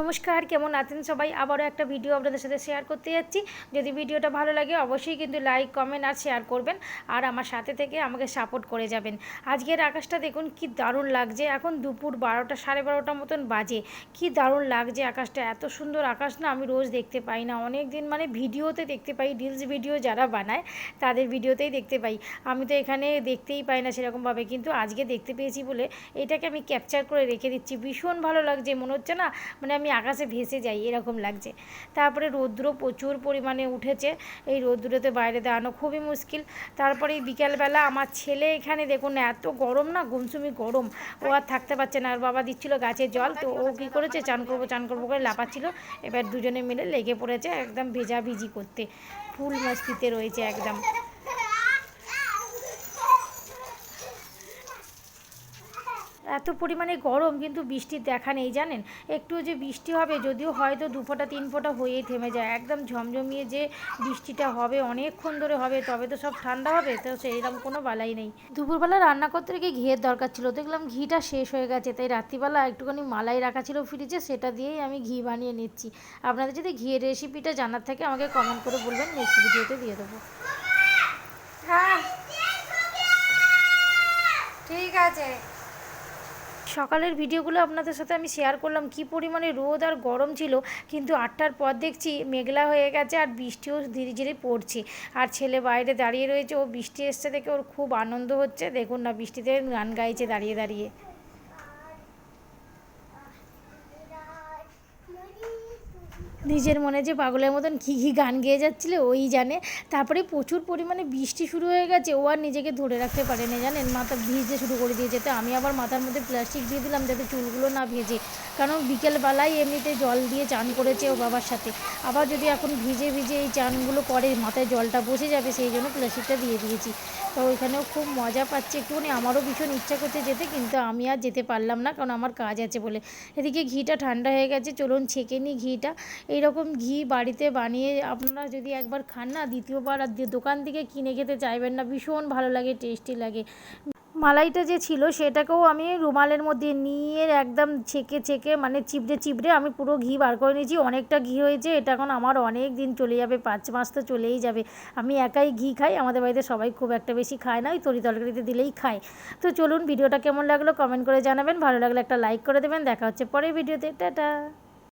নমস্কার, কেমন আছেন সবাই? আবারও একটা ভিডিও আপনাদের সাথে শেয়ার করতে যাচ্ছি। যদি ভিডিওটা ভালো লাগে, অবশ্যই কিন্তু লাইক কমেন্ট আর শেয়ার করবেন। আর আমার সাথে থেকে আমাকে সাপোর্ট করে যাবেন। আজকের আকাশটা দেখুন, কি দারুণ লাগছে। এখন দুপুর বারোটা, সাড়ে বারোটা মতন বাজে। কি দারুণ লাগছে আকাশটা। এত সুন্দর আকাশ না আমি রোজ দেখতে পাই না। অনেক দিন মানে ভিডিওতে দেখতে পাই রিলস ভিডিও যারা বানায়, তাদের ভিডিওতেই দেখতে পাই। আমি তো এখানে দেখতেই পাই না সেরকমভাবে। কিন্তু আজকে দেখতে পেয়েছি বলে এটাকে আমি ক্যাপচার করে রেখে দিচ্ছি। ভীষণ ভালো লাগছে, মনে হচ্ছে না? মানে আমি আকাশে ভেসে যাই, এরকম লাগছে। তারপরে রৌদ্র প্রচুর পরিমাণে উঠেছে। এই রৌদ্রতে বাইরে দাঁড়ানো খুবই মুশকিল। তারপরে বিকালবেলা আমার ছেলে এখানে দেখুন, এত গরম না, গুমসুমি গরম। ও আর থাকতে পারছে না, আর বাবা দিচ্ছিল গাছের জল। তো ও কী করেছে, চান করব চান করব করে লাপাচ্ছিল এবার দুজনে মিলে লেগে পড়েছে একদম ভেজাভিজি করতে। ফুল মস্তিতে রয়েছে একদম। এত পরিমাণে গরম কিন্তু বৃষ্টির দেখা নেই, জানেন? একটু যে বৃষ্টি হবে, যদিও হয়তো দু ফোঁটা, তিন ফোঁটা হয়েই থেমে যায়। একদম ঝমঝমিয়ে যে বৃষ্টিটা হবে, অনেকক্ষণ ধরে হবে, তবে তো সব ঠান্ডা হবে, তো সেইরকম কোনো বালাই নেই। দুপুরবেলা রান্না করতে গিয়ে ঘিয়ের দরকার ছিল। দেখলাম ঘিটা শেষ হয়ে গেছে, তাই রাত্রিবেলা একটুখানি মালাই রাখা ছিল ফ্রিজে, সেটা দিয়েই আমি ঘি বানিয়ে নিচ্ছি। আপনাদের যদি ঘিয়ের রেসিপিটা জানার থাকে, আমাকে কমেন্ট করে বলবেন নেক্সট ভিডিওতে দিয়ে দেবো। হ্যাঁ। ঠিক আছে। সকালের ভিডিওগুলো আপনাদের সাথে আমি শেয়ার করলাম। কি পরিমাণে রোদ আর গরম ছিল, কিন্তু আটটার পর দেখছি মেঘলা হয়ে গেছে আর বৃষ্টিও ধীরে ধীরে পড়ছে। আর ছেলে বাইরে দাঁড়িয়ে রয়েছে, ও বৃষ্টি এসছে দেখে ওর খুব আনন্দ হচ্ছে। দেখুন না, বৃষ্টিতে গান গাইছে দাঁড়িয়ে দাঁড়িয়ে। নিজের মনে যে পাগলের মতন কী কী গান গেয়ে যাচ্ছিল, ওই জানে। তারপরে প্রচুর পরিমাণে বৃষ্টি শুরু হয়ে গেছে, ও আর নিজেকে ধরে রাখতে পারেনি, জানেন? মাথা ভিজতে শুরু করে দিয়েছে। তো আমি আবার মাথার মধ্যে প্লাস্টিক দিয়ে দিলাম যাতে চুলগুলো না ভেজে। কারণ বিকেলবেলায় এমনিতে জল দিয়ে চান করেছে ও বাবার সাথে। আবার যদি এখন ভিজে ভিজে এই চানগুলো করে, মাথায় জলটা বসে যাবে, সেই জন্য প্লাস্টিকটা দিয়ে দিয়েছি। তো ওইখানেও খুব মজা পাচ্ছে। একটুখানি আমারও ভীষণ ইচ্ছা করছে যেতে, কিন্তু আমি আর যেতে পারলাম না, কারণ আমার কাজ আছে বলে। এদিকে ঘিটা ঠান্ডা হয়ে গেছে, চলুন ছেঁকে নিই ঘিটা। এইরকম ঘি বাড়িতে বানিয়ে আপনারা যদি একবার খান না, দ্বিতীয়বার আর দোকান থেকে কিনে খেতে চাইবেন না, ভীষণ ভালো লাগে, টেস্টি লাগে। মালাইটা যে ছিল সেটাকেও আমি রুমালের মধ্যে নিয়ে একদম ছেঁকে ছেঁকে মানে চিবড়ে চিবড়ে আমি পুরো ঘি বার করে নিয়েছি। অনেকটা ঘি হয়েছে, এটা এখন আমার অনেক দিন চলে যাবে, পাঁচ মাস তো চলেই যাবে। আমি একাই ঘি খাই, আমাদের বাড়িতে সবাই খুব একটা বেশি খায় না, ওই তরি তরকারিতে দিলেই খায়। তো চলুন, ভিডিওটা কেমন লাগল কমেন্ট করে জানাবেন, ভালো লাগলে একটা লাইক করে দেবেন, দেখা হচ্ছে পরের ভিডিওতে, টাটা।